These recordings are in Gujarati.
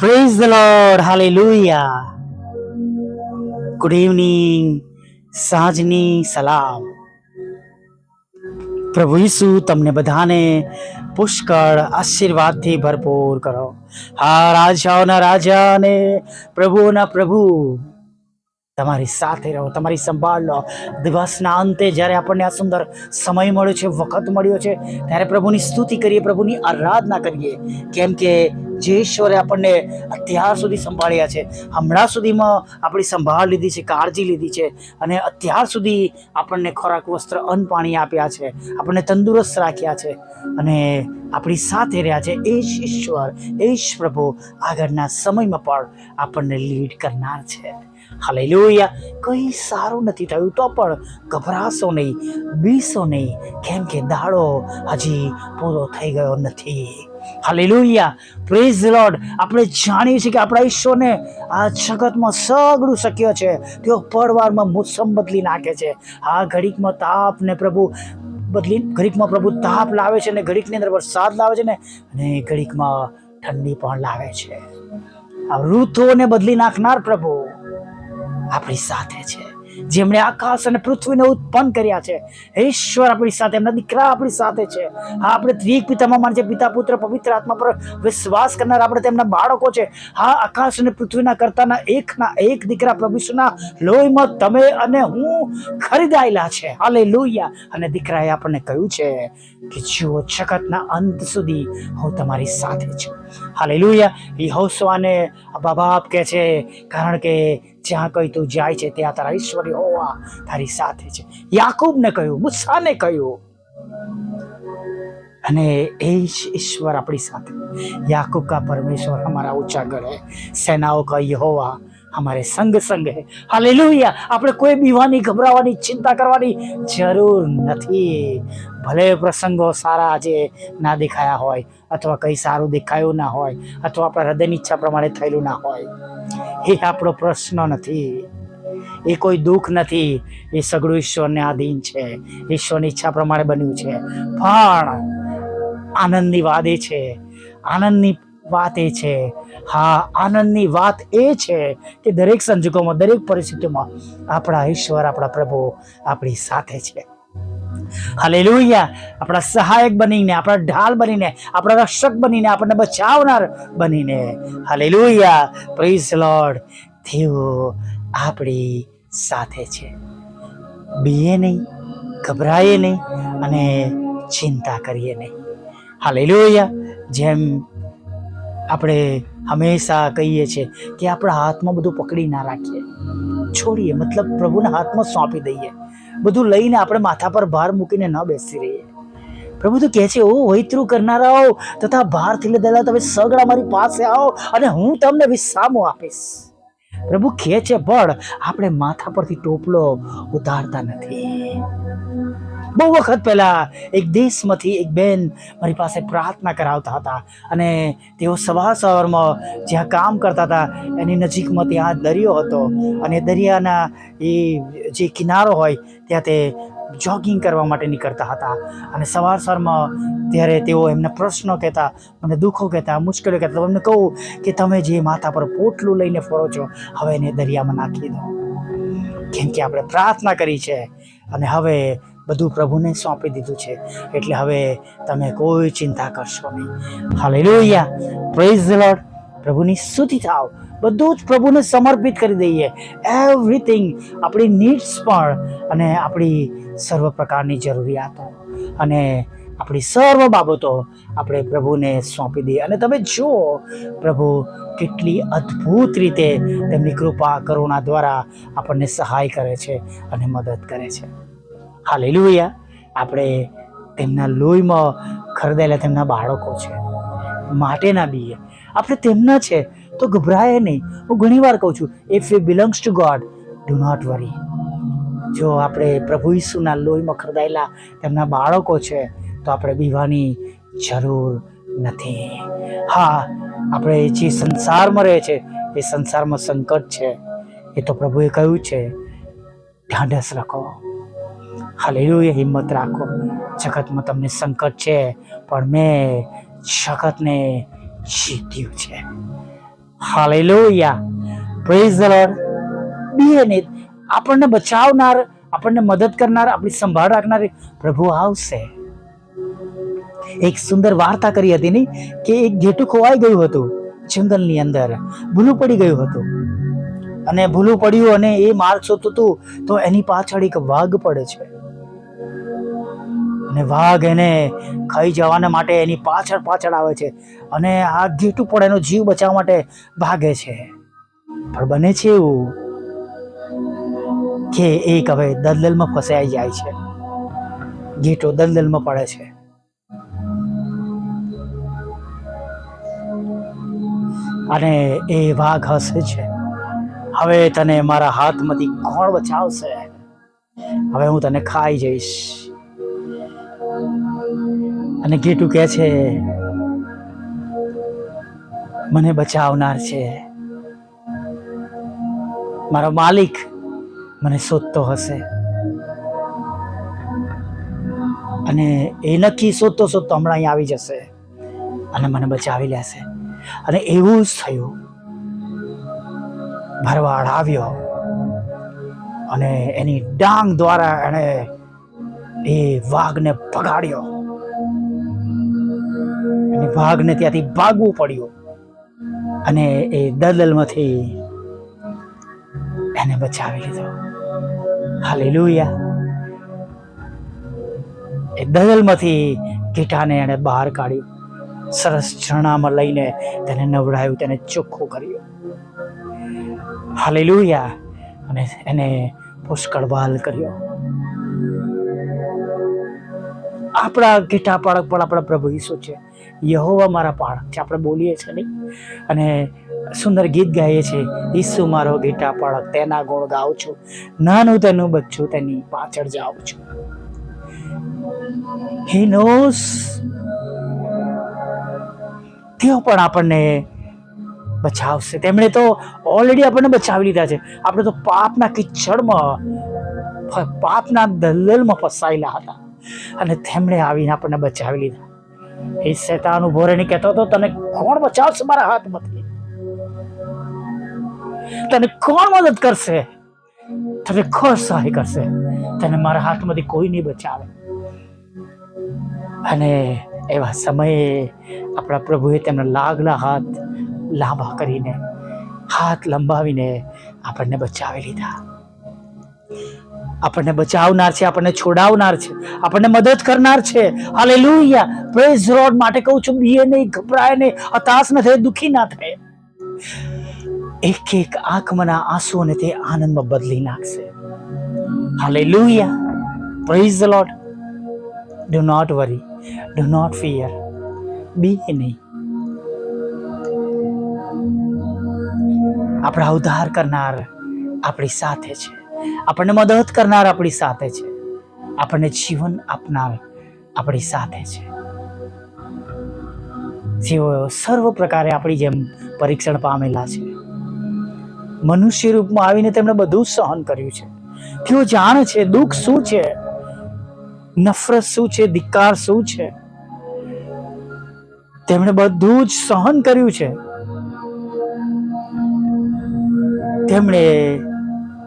Praise the Lord hallelujah good evening સાંજની સલામ. પ્રભુ ઈસુ, તમને બધાને પુષ્કળ આશીર્વાદથી ભરપૂર કરો. હા, રાજાઓના રાજા અને પ્રભુઓના પ્રભુ. તમારી સાથે રહો, તમારી સંભાળ લો. દિવસના અંતે જ્યારે આપણને આ સુંદર સમય મળ્યો છે, વખત મળ્યો છે, ત્યારે પ્રભુની સ્તુતિ કરીએ, પ્રભુની આરાધના કરીએ. કેમ કે જે ઈશ્વરે આપણને અત્યાર સુધી સંભાળ્યા છે, હમણાં સુધીમાં આપણી સંભાળ લીધી છે, કાળજી લીધી છે અને અત્યાર સુધી આપણને ખોરાક, વસ્ત્ર, અન્ન, પાણી આપ્યા છે, આપણને તંદુરસ્ત રાખ્યા છે અને આપણી સાથે રહ્યા છે. એ જ ઈશ્વર, એ જ પ્રભુ આગળના સમયમાં પણ આપણને લીડ કરનાર છે. હાલેલુયા. કંઈ સારું નથી થયું તો પણ ગભરાશો નહીં બીસો નહીં. કેમ કે દાડો હજી પૂરો થઈ ગયો નથી. હાલેલુયા. પ્રેઝ લોર્ડ આપણે જાણીએ છીએ કે આપણા ઈશ્વરને આ જગતમાં સગડું શક્ય છે. તેઓ પરવારમાં મોસમ બદલી નાખે છે. આ ઘડીકમાં તાપ ને પ્રભુ બદલી, ઘડીકમાં પ્રભુ તાપ લાવે છે ને ઘડીકની અંદર વરસાદ લાવે છે ને, અને ઘડીકમાં ઠંડી પણ લાવે છે. આ ઋતુઓને બદલી નાખનાર પ્રભુ. આપણી સાથે છે. જેમણે આકાશ અને પૃથ્વીને ઉત્પન્ન કર્યા છે. ઈશ્વર આપણી સાથે, એમના દીકરા આપણી સાથે છે. હા, આપણે ત્રિક પિતામાં છે પિતા, પુત્ર, પવિત્ર આત્મા પર વિશ્વાસ કરનાર આપણે તેમના બાળકો છે. હા, આકાશ અને પૃથ્વીના કરતાના એકના એક દીકરા પ્રભુના લોહીમાં તમે અને હું ખરીદાયેલા છે. હાલે અને દીકરાએ આપણને કહ્યું છે કે જુઓ, જગતના અંત સુધી હું તમારી સાથે છું. હાલેલુયા. યહોસવાને બાબાપ કહે છે, કારણ કે જ્યાં કંઈ તું જાય છે, ત્યાં તારા ઈશ્વર હોવા તારી સાથે છે. યાકૂબને કહ્યું, મુસાને કહ્યું. અને એ ઈશ્વર આપણી સાથે. યાકૂબ કા પરમેશ્વર અમારા ઊંચા ગળે સેનાઓ કા યહોવા हमारे संग संग है हालेलुया આપણે કોઈ બીવાની ગભરાવાની ચિંતા કરવાની જરૂર નથી ભલે પ્રસંગો સારા આજે ના દેખાયા હોય અથવા કંઈ સારું દેખાયું ના હોય અથવા આપણા હૃદયની ઈચ્છા પ્રમાણે થયેલું ના હોય એ આપણો પ્રશ્ન નથી એ કોઈ દુઃખ નથી એ સગળું ઈશ્વરને આધીન છે ઈશ્વરની ઈચ્છા પ્રમાણે બન્યું છે પણ આનંદની વાત એ છે આનંદની વાત એ છે. હા, આનંદની વાત એ છે કે દરેક સંજોગોમાં, દરેક પરિસ્થિતિમાં આપણા ઈશ્વર, આપણા પ્રભુ આપણી સાથે છે. હાલેલુયા. આપણા સહાયક બનીને, આપણા ઢાલ બનીને, આપણા રક્ષક બનીને, આપણને બચાવનાર બનીને. હાલેલુયા. પ્રેઝ લોર્ડ તેઓ આપણી સાથે છે. બીએ નહીં, ગભરાઈએ નહીં અને ચિંતા કરીએ નહીં. હાલેલુયા. જેમ આપણે હંમેશા કહીએ છીએ કે આપણા હાથમાં બધું પકડી ના રાખીએ. છોડીએ, મતલબ પ્રભુના હાથમાં સોંપી દઈએ. બધું લઈને આપણે માથા પર ભાર મૂકીને ન બેસી રહીએ. પ્રભુ તો કહે છે, ઓ વૈતરું કરનારાઓ, તથા ભારથી લીધેલા તમે સગડા મારી પાસે આવો અને હું તમને વિશ્રામો આપીશ. પ્રભુ કહે છે પણ આપણે માથા પરથી ટોપલો ઉતારતા નથી. બહુ વખત પહેલાં એક દેશમાંથી એક બેન મારી પાસે પ્રાર્થના કરાવતા હતા અને તેઓ સવાર સવારમાં જ્યાં કામ કરતા હતા, એની નજીકમાં ત્યાં દરિયો હતો અને દરિયાના એ જે કિનારો હોય, ત્યાં તે જોગિંગ કરવા માટે નીકળતા હતા. અને સવાર સવારમાં ત્યારે તેઓ એમના પ્રશ્નો કહેતા, મને દુઃખો કહેતા, મુશ્કેલીઓ કહેતા, તો એમને કહું કે તમે જે માથા પર પોટલું લઈને ફરો છો, હવે એને દરિયામાં નાખી દો. કેમ કે આપણે પ્રાર્થના કરી છે. અને હવે બધું પ્રભુને સોંપી દીધું છે. એટલે હવે તમે કોઈ ચિંતા કરશો નહીં. હાલેલુયા પ્રેઝ ધ લોર્ડ પ્રભુની સ્તુતિ થાવ. બધું જ પ્રભુને સમર્પિત કરી દઈએ. એવરીથિંગ આપણી નીડ્સ પણ અને આપણી સર્વ પ્રકારની જરૂરિયાતો. અને આપણી સર્વ બાબતો આપણે પ્રભુને સોંપી દઈએ. અને તમે જુઓ, પ્રભુ કેટલી અદ્ભુત રીતે તેમની કૃપા, કરુણા દ્વારા આપણને સહાય કરે છે અને મદદ કરે છે. હાલેલુયા આપણે તેમના લોહીમાં ખરીદેલા તેમના બાળકો છે. માટેના બીએ આપણે તેમના છે, તો ગભરાય નહીં. હું ઘણીવાર કહું છું if you belongs to God do not worry જો આપણે પ્રભુ ઈસુના લોહીમાં ખરીદાયેલા તેમના બાળકો છે, તો આપણે બીવાની જરૂર નથી. હા, આપણે જે સંસારમાં રહે છે, એ સંસારમાં સંકટ છે. એ તો પ્રભુએ કહ્યું છે ઢાંઢસ રાખો. હાલેલુયા, હિંમત રાખો. જગતમાં તમને સંકટ છે, પણ મેં જગતને જીત્યું છે. Hallelujah. Praise the Lord be it આપણને બચાવનાર, આપણને મદદ કરનાર, આપણી સંભાળ રાખનાર પ્રભુ આવશે. એક સુંદર વાર્તા કરી હતી ની, કે એક ઘેટું ખોવાઈ ગયું હતું, જંગલની અંદર. ભૂલું પડી ગયું હતું. અને ભૂલું પડ્યું અને એ માર્ગ શોધતું હતું, તો એની પાછળ એક વાઘ પડે છે. અને વાઘ એને ખાઈ જવાના માટે એની પાછળ પાછળ આવે છે અને આ ગીટ પણ એનો જીવ બચાવવા માટે ભાગે છે. પણ બને છે એવું કે એક હવે દલદલમાં ફસાઈ જાય છે. ગીટો દલદલમાં પડે છે. અને એ વાઘ હસે છે. હવે તને મારા હાથમાંથી કોણ બચાવશે? હવે હું તને ખાઈ જઈશ. અને ઘેટું કહે છે, મને બચાવનાર છે. મારો માલિક મને શોધતો હશે. અને એ નક્કી શોધતો શોધતો હમણાં અહીં આવી જશે અને મને બચાવી લેશે. અને એવું જ થયું. ભરવાડ આવ્યો અને એની ડાંગ દ્વારા એણે એ વાઘને ભગાડ્યો. વાઘને ત્યાંથી ભાગવું પડ્યું. અને એ દલદલમાંથી એને બચાવી લીધો. હાલેલુયા. એ દલદલમાંથી કીટાને એણે બહાર કાઢ્યું. સરસ ઝરણામાં લઈને તેને નવડાવ્યું તેને ચોખ્ખું કર્યું. હાલેલુયા. અને એને પુષ્કળ વાલ કર્યો. આપણા ગીટા પાળક પણ આપણા પ્રભુ ઈસુ છે. યહોવા મારા પાળક છે. આપણે બોલીએ છીએ નહીં. અને સુંદર ગીત ગાઈએ છીએ. ઈસુ મારો ગીટા પાળક તેના ગુણ ગાઉં છું. નાનું તેનું બચ્ચું તેની પાછળ જાઉં છું. હી નોસ તેઓ પણ આપણને બચાવશે. તેમણે તો ઓલરેડી આપણને બચાવી લીધા છે. આપણે તો પાપના કિચડમાં પાપના દલદલમાં ફસાયેલા હતા. અને તેમણે આવીને આપણને બચાવી લીધા. એ શેતાન ઊભો રહીને કહેતો હતો, તને કોણ બચાવશે મારા હાથમાંથી? તને કોણ મદદ કરશે? તને કોણ સહાય કરશે? તને મારા હાથમાંથી કોઈ નહીં બચાવે. અને એવા સમયે આપણા પ્રભુએ તેમના લાગલા હાથ લાંબા કરીને, હાથ લંબાવીને આપણને બચાવી લીધા. આપણને બચાવનાર છે, આપણને છોડાવનાર છે, આપણને મદદ કરનાર છે. હાલે લુયા પ્રેઝ રોડ માટે કહું છું, બીએ નહીં, ગભરાય નહીં, હતાશ ન થાય, દુઃખી ના થાય. એક એક આંખમાંના આંસુઓને તે આનંદમાં બદલી નાખશે. Hallelujah praise the Lord do not worry do not fear બી નહીં. આપણા ઉદ્ધાર કરનાર આપણી સાથે છે. આપણને મદદ કરનાર આપણી સાથે છે. આપણને જીવન આપનાર આપણી સાથે છે. જેઓ સર્વ પ્રકારે આપણી જેમ પરીક્ષણ પામેલા છે. મનુષ્ય રૂપમાં આવીને તેમણે બધું સહન કર્યું છે. તેઓ જાણે છે દુઃખ શું છે? નફરત શું છે? ધિક્કાર શું છે? તેમણે બધું જ સહન કર્યું છે. તેમણે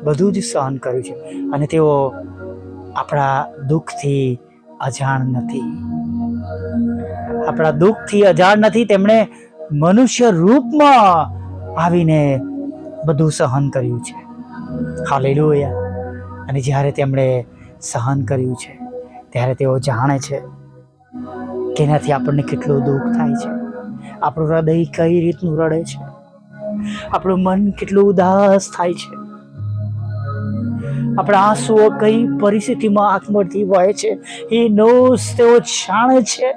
બધું જ સહન કર્યું છે. અને તેઓ આપણા દુઃખથી અજાણ નથી. આપણા દુઃખથી અજાણ નથી, તેમણે મનુષ્ય રૂપમાં આવીને બધું સહન કર્યું છે. હાલેલુયા. અને જ્યારે તેમણે સહન કર્યું છે, ત્યારે તેઓ જાણે છે કે એનાથી આપણને કેટલું દુઃખ થાય છે. આપણું હૃદય કઈ રીતનું રડે છે? આપણું મન કેટલું ઉદાસ થાય છે? આપણા આંસુઓ કઈ પરિસ્થિતિમાં આંખમાંથી વહે છે, એ નોસ તેઓ જાણે છે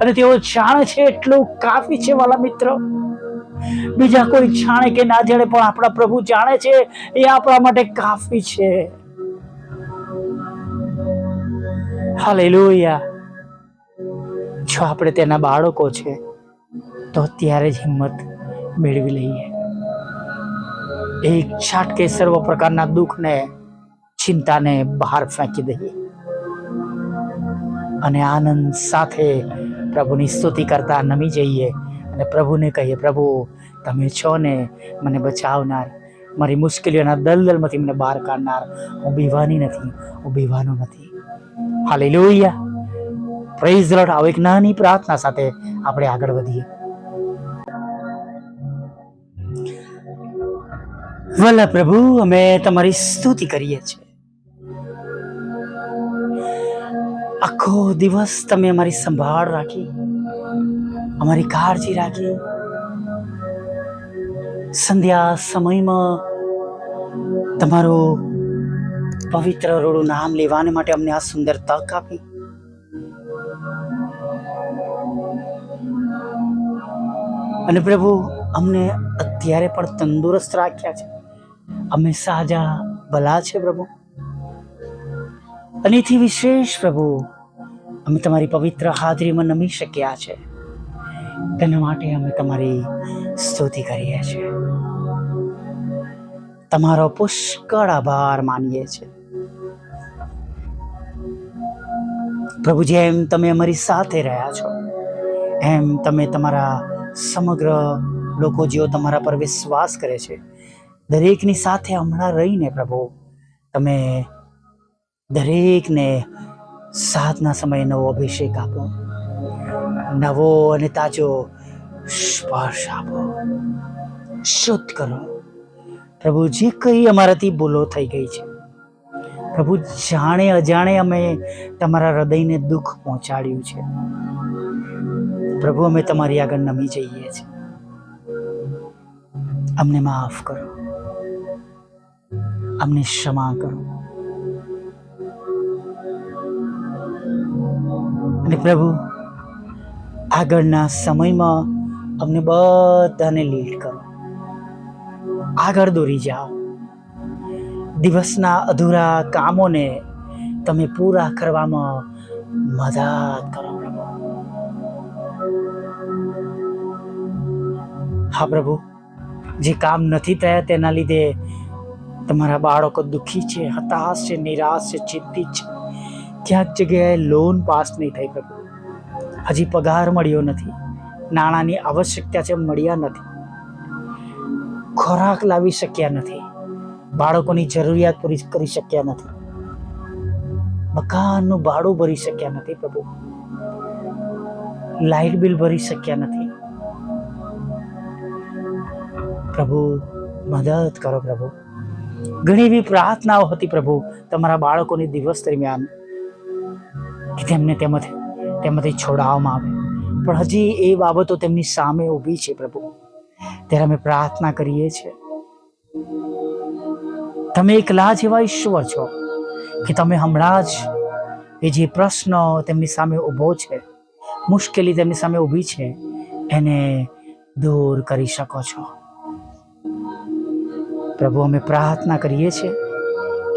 અને તેઓ જાણે છે એટલું કાફી છે વાલા મિત્રો. બીજા કોઈ જાણે કે ના જાણે પણ આપણા પ્રભુ જાણે છે, એ આપણા માટે કાફી છે. હાલેલુયા. જો આપણે તેના બાળકો છે, તો ત્યારે જ હિંમત મેળવી લઈએ. એક છાટકે સર્વ પ્રકારના દુઃખને ચિંતાને બહાર ફેંકી દઈએ. અને આનંદ સાથે પ્રભુની સ્તુતિ કરતા નમી જઈએ અને પ્રભુને કહીએ, પ્રભુ, તમે છો ને મને બચાવનાર. મારી મુશ્કેલીઓના દલદલમાંથી મને બહાર કાઢનાર. હું બીવાની નથી, હું બીવાનો નથી. હાલેલુયા. પ્રેઝ લોટ આવો એક નાની પ્રાર્થના સાથે આપણે આગળ વધીએ. વલ્લા પ્રભુ, અમે તમારી સ્તુતિ કરીએ છીએ. આખો દિવસ તમે અમારી સંભાળ રાખી, અમારી કાળજી રાખી. સંધ્યા સમયમાં તમારું પવિત્ર રોડું નામ લેવાને માટે અમને આ સુંદર તક આપી. અને પ્રભુ, અમને અત્યારે પણ તંદુરસ્ત રાખ્યા છે. અમે સાજા, ભલા છે પ્રભુ. અને એથી વિશેષ પ્રભુ, અમે તમારી પવિત્ર હાજરીમાં નમી શક્યા છે. તેના માટે અમે તમારી સ્તુતિ કરીએ છીએ. તમારો પુષ્કળ આભાર માનીએ છીએ. પ્રભુ, જેમ તમે અમારી સાથે રહ્યા છો, એમ તમે તમારા સમગ્ર લોકો જેઓ તમારા પર વિશ્વાસ કરે છે, દરેકની સાથે હમણાં રહીને પ્રભુ, તમે દરેકને સાધના સમયે નવો અભિષેક આપો. નવો અને તાજો સ્પર્શ આપો. શુદ્ધ કરો. પ્રભુ જે કંઈ અમારાથી ભૂલો થઈ ગઈ છે, પ્રભુ જાણે અજાણે અમે તમારા હૃદયને દુઃખ પહોંચાડ્યું છે. પ્રભુ, અમે તમારી આગળ નમી જઈએ છીએ. અમને માફ કરો. અમને ક્ષમા કરો. અને પ્રભુ, આગળના સમયમાં અમને બધાને લીડ કરો. આગળ દોરી જાઓ. દિવસના અધૂરા કામોને તમે પૂરા કરવામાં મદદ કરો પ્રભુ. હા પ્રભુ, જે કામ નથી થયા તેના લીધે તમારા બાળકો દુઃખી છે, હતાશ છે, નિરાશ છે, ચિંતિત છે. ક્યાંક જગ્યાએ લોન પાસ નહીં થઈ પ્રભુ હજી પગાર મળ્યો નથી. નાણાંની આવશ્યકતા છે મળ્યા નથી. ખોરાક લાવી શક્યા નથી. બાળકોની જરૂરિયાત પૂરી કરી શક્યા નથી. મકાનનું ભાડું ભરી શક્યા નથી પ્રભુ. લાઇટ બિલ ભરી શક્યા નથી. પ્રભુ, મદદ કરો પ્રભુ. ઘણી એવી પ્રાર્થનાઓ હતી પ્રભુ તમારા બાળકોની દિવસ દરમિયાન. તેમને તેમાંથી તેમાંથી છોડાવવામાં આવે. પણ હજી એ બાબતો તેમની સામે ઊભી છે પ્રભુ. ત્યારે અમે પ્રાર્થના કરીએ છીએ. તમે એકલા જેવા ઈશ્વર છો કે તમે હમણાં જ એ જે પ્રશ્ન તેમની સામે ઊભો છે, મુશ્કેલી તેમની સામે ઊભી છે, એને દૂર કરી શકો છો. પ્રભુ, અમે પ્રાર્થના કરીએ છીએ,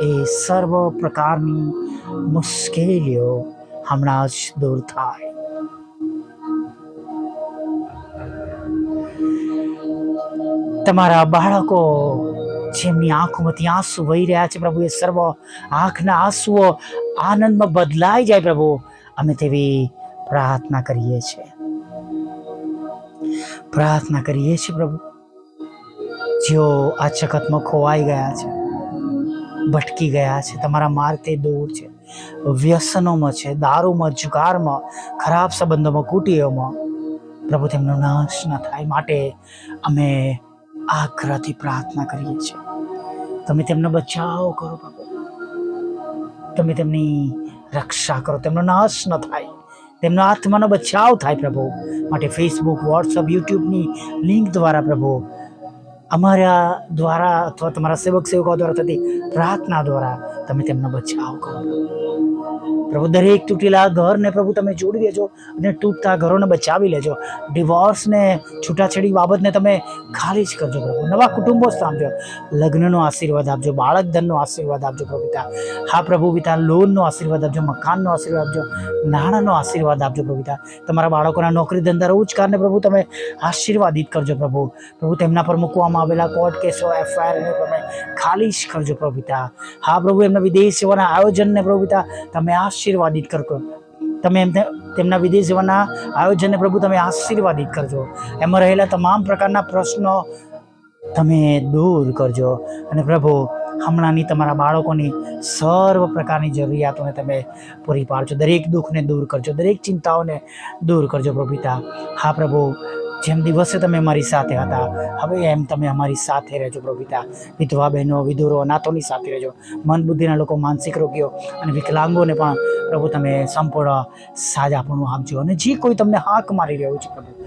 એ સર્વ પ્રકારની મુશ્કેલીઓ હમણાં જ દૂર થાય તમારા બાળકો જેમની આંખોમાંથી આંસુ વહી રહ્યા છે પ્રભુ એ સર્વ આંખના આંસુઓ આનંદમાં બદલાઈ જાય પ્રભુ અમે તેવી પ્રાર્થના કરીએ છીએ પ્રાર્થના કરીએ છીએ પ્રભુ જેઓ આ જગતમાં ખોવાઈ ગયા છે ભટકી ગયા છે તમારા માર્ગથી દૂર છે વ્યસનોમાં છે, દારૂમાં, જુગારમાં, ખરાબ સંબંધોમાં, કુટીઓમાં. પ્રભુ તેમનો નાશ ન થાય માટે અમે આગ્રહથી પ્રાર્થના કરીએ છીએ. તમે તેમનો બચાવ કરો પ્રભુ. તમે તેમની રક્ષા કરો. તેમનો નાશ ન થાય. તેમનો આત્માનો બચાવ થાય પ્રભુ. માટે ફેસબુક વોટ્સઅપ યુટ્યુબની લિંક દ્વારા પ્રભુ અમારા દ્વારા અથવા તમારા સેવક સેવકો દ્વારા થતી પ્રાર્થના દ્વારા તમે તેમનો બચાવ કરો. પ્રભુ, દરેક તૂટેલા ઘરને પ્રભુ તમે જોડી દેજો અને તૂટતા ઘરોને બચાવી લેજો. ડિવોર્સને, છૂટાછેડી બાબતને તમે ખાલી જ કરજો પ્રભુ. નવા કુટુંબો સ્થાપજો લગ્નનો આશીર્વાદ આપજો બાળક ધનનો આશીર્વાદ આપજો પ્રભુ પિતા હા પ્રભુ પિતા, લોનનો આશીર્વાદ આપજો, મકાનનો આશીર્વાદ આપજો, નાણાંનો આશીર્વાદ આપજો પ્રભુ પિતા તમારા બાળકોના નોકરી ધંધા રોજગારને પ્રભુ તમે આશીર્વાદિત કરજો પ્રભુ. પ્રભુ, તેમના પર મૂકવામાં આવેલા કોર્ટ કેસો, એફઆઈઆરને તમે ખાલી જ કરજો પ્રભુ પિતા હા પ્રભુ, એમના વિદેશ સેવાના આયોજનને પ્રભુ પિતા તમે આશીર્વાદિત કરજો. તમે એમને તેમના વિદેશ જવાના આયોજનને પ્રભુ તમે આશીર્વાદિત કરજો. એમાં રહેલા તમામ પ્રકારના પ્રશ્નો તમે દૂર કરજો. અને પ્રભુ, હમણાંની તમારા બાળકોની સર્વ પ્રકારની જરૂરિયાતોને તમે પૂરી પાડજો. દરેક દુઃખને દૂર કરજો. દરેક ચિંતાઓને દૂર કરજો પ્રભુ હા પ્રભુ, જેમ દિવસે તમે અમારી સાથે હતા, હવે એમ તમે અમારી સાથે રહેજો પ્રભુ વિધવા બહેનો, વિધુરો, અનાથોની સાથે રહેજો. મન બુદ્ધિના લોકો, માનસિક રોગીઓ અને વિકલાંગોને પણ પ્રભુ, તમે સંપૂર્ણ સાજા આપણું આપજો અને જે કોઈ તમને હાક મારી રહ્યો છે પ્રભુ,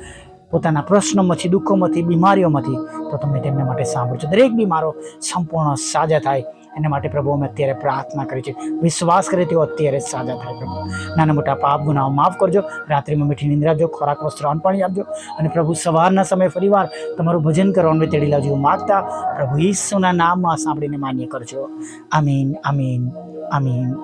પોતાના પ્રશ્નોમાંથી, દુઃખોમાંથી, બીમારીઓમાંથી, તો તમે તેમના માટે સાંભળજો. દરેક બીમારો સંપૂર્ણ સાજા થાય. એના માટે પ્રભુ, અમે અત્યારે પ્રાર્થના કરી છે વિશ્વાસ કરીએ તેઓ અત્યારે સાજા થાય પ્રભુ. નાના મોટા પાપ ગુનાઓ માફ કરજો. રાત્રિમાં મીઠી નિંદ્રા આપજો. ખોરાક, વસ્ત્ર, અન્ન પાણી આપજો. અને પ્રભુ, સવારના સમયે ફરીવાર તમારું ભજન કરવાનું તેડી લાવજો. માગતા પ્રભુ ઈસુના નામમાં સાંભળીને માન્ય કરજો. આમીન આમીન આમીન.